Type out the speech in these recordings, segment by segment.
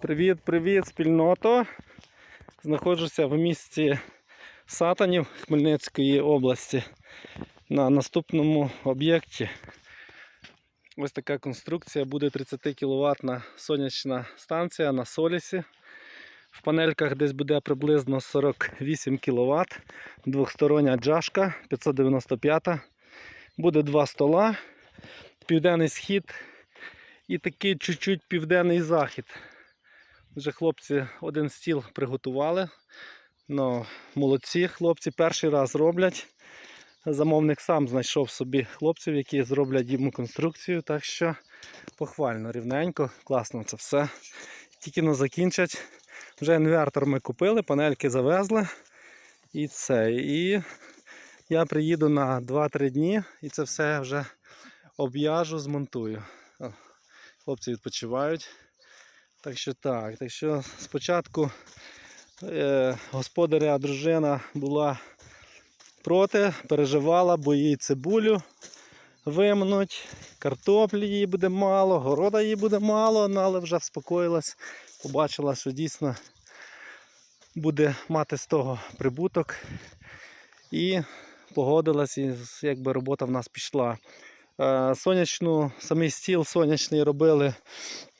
Привіт, привіт, спільното. Знаходжуся в місті Сатанів Хмельницької області на наступному об'єкті. Ось така конструкція буде 30 кВт сонячна станція на Солісі. В панельках десь буде приблизно 48 кВт. Двохстороння джашка 595. Буде два стола, південний схід і такий чуть-чуть південний захід. Вже хлопці один стіл приготували. Ну, молодці хлопці перший раз роблять. Замовник сам знайшов собі хлопців, які зроблять йому конструкцію. Так що похвально, рівненько, класно це все. Тільки но закінчать. Вже інвертор ми купили, панельки завезли. І це. І я приїду на 2-3 дні і це все вже об'яжу, змонтую. Хлопці відпочивають. Так що так, так що спочатку е, господаря дружина була проти, переживала, бо їй цибулю вимнуть, картоплі їй буде мало, города їй буде мало, ну, але вже вспокоїлась, побачила, що дійсно буде мати з того прибуток. І погодилась, і якби робота в нас пішла. Е, Сонячну, самий стіл сонячний робили,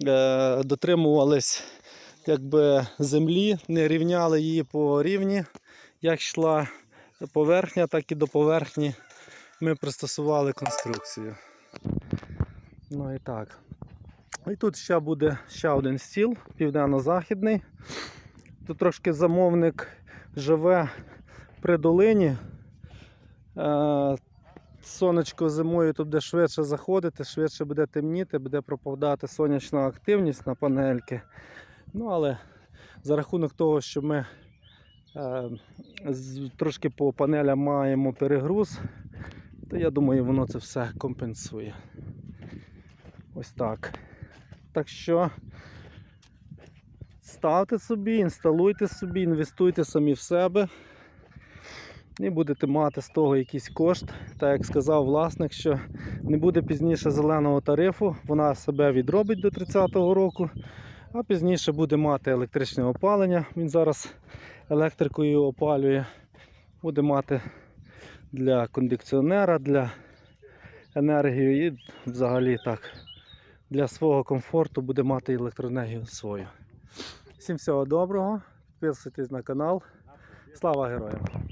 е, дотримувались якби, землі, не рівняли її по рівні. Як йшла поверхня, так і до поверхні ми пристосували конструкцію. Ну і так. І тут ще буде ще один стіл, південно-західний. Тут трошки замовник живе при долині. Сонечко зимою тут буде швидше заходити, швидше буде темніти, буде пропадати сонячна активність на панельки. Ну, але за рахунок того, що ми е, трошки по панелям маємо перегруз, то я думаю, воно це все компенсує. Ось так. Так що ставте собі, інсталуйте собі, інвестуйте самі в себе і будете мати з того якийсь кошт. Так як сказав власник, що не буде пізніше зеленого тарифу, вона себе відробить до 30-го року, а пізніше буде мати електричне опалення. Він зараз електрикою опалює, буде мати для кондиціонера, для енергії і взагалі так. Для свого комфорту буде мати електроенергію свою. Всім всього доброго, підписуйтесь на канал. Слава героям!